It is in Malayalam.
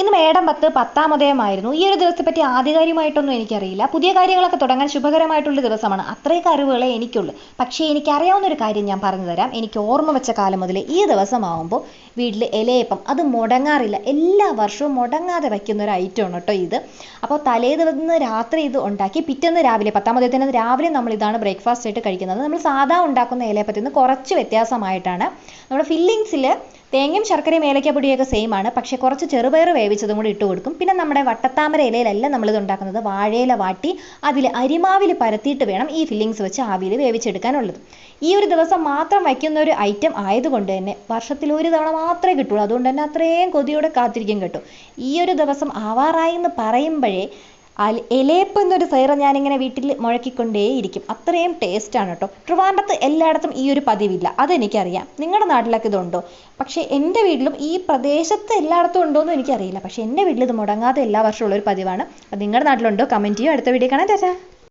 ഇന്ന് മേടം പത്ത് പത്താം ഉദയമായിരുന്നു. ഈ ഒരു ദിവസത്തെ പറ്റി ആധികാരികമായിട്ടൊന്നും എനിക്കറിയില്ല. പുതിയ കാര്യങ്ങളൊക്കെ തുടങ്ങാൻ ശുഭകരമായിട്ടുള്ള ദിവസമാണ്. അത്രയൊക്കെ അറിവുകളെ എനിക്കുള്ളൂ. പക്ഷേ എനിക്ക് അറിയാവുന്ന ഒരു കാര്യം ഞാൻ പറഞ്ഞു തരാം. എനിക്ക് ഓർമ്മ വെച്ച കാലം മുതൽ ഈ ദിവസമാകുമ്പോൾ വീട്ടിൽ ഇലയപ്പം അത് മുടങ്ങാറില്ല. എല്ലാ വർഷവും മുടങ്ങാതെ വയ്ക്കുന്ന ഒരു ഐറ്റമാണ് കേട്ടോ ഇത്. അപ്പോൾ തലേ ദിവസം രാത്രി ഇത് ഉണ്ടാക്കി പിറ്റേന്ന് രാവിലെ പത്താം ഉദയത്തിന് രാവിലെ നമ്മൾ ഇതാണ് ബ്രേക്ക്ഫാസ്റ്റ് ആയിട്ട് കഴിക്കുന്നത്. നമ്മൾ സാധാ ഉണ്ടാക്കുന്ന ഇലയപ്പത്തിൽ നിന്ന് കുറച്ച് വ്യത്യാസമായിട്ടാണ്. നമ്മുടെ ഫില്ലിങ്സിൽ തേങ്ങയും ശർക്കരയും ഏലക്കപ്പൊടിയൊക്കെ സെയിം ആണ്. പക്ഷേ കുറച്ച് ചെറുപയർ വേവിച്ചതും കൂടി ഇട്ട് കൊടുക്കും. പിന്നെ നമ്മുടെ വട്ടത്താമര ഇലയിലല്ല നമ്മളിത് ഉണ്ടാക്കുന്നത്. വാഴയില വാട്ടി അതിൽ അരിമാവിൽ പരത്തിയിട്ട് വേണം ഈ ഫില്ലിങ്സ് വെച്ച് ആവിയിൽ വേവിച്ചെടുക്കാനുള്ളത്. ഈ ഒരു ദിവസം മാത്രം വയ്ക്കുന്ന ഒരു ഐറ്റം ആയതുകൊണ്ട് തന്നെ വർഷത്തിൽ ഒരു തവണ മാത്രമേ കിട്ടുള്ളൂ. അതുകൊണ്ട് തന്നെ അത്രയും കൊതിയോടെ കാത്തിരിക്കും കേട്ടോ. ഈ ഒരു ദിവസം ആവാറായി എന്ന് പറയുമ്പോഴേ എലേപ്പ് എന്നൊരു സൈറ ഞാനിങ്ങനെ വീട്ടിൽ മുഴക്കിക്കൊണ്ടേയിരിക്കും. അത്രയും ടേസ്റ്റാണ് കേട്ടോ ട്രിവാൻഡ്രത്ത് എല്ലായിടത്തും ഈ ഒരു പതിവില്ല. അതെനിക്കറിയാം. നിങ്ങളുടെ നാട്ടിലൊക്കെ ഇതുണ്ടോ? പക്ഷേ എന്റെ വീട്ടിലും ഈ പ്രദേശത്ത് എല്ലായിടത്തും ഉണ്ടോ എന്ന് എനിക്കറിയില്ല. പക്ഷേ എന്റെ വീട്ടിൽ ഇത് മുടങ്ങാതെ എല്ലാ വർഷവും ഉള്ള ഒരു പതിവാണ്. അത് നിങ്ങളുടെ നാട്ടിലുണ്ടോ? കമന്റ് ചെയ്യും. അടുത്ത വീഡിയോ കാണാം. ചേച്ചാ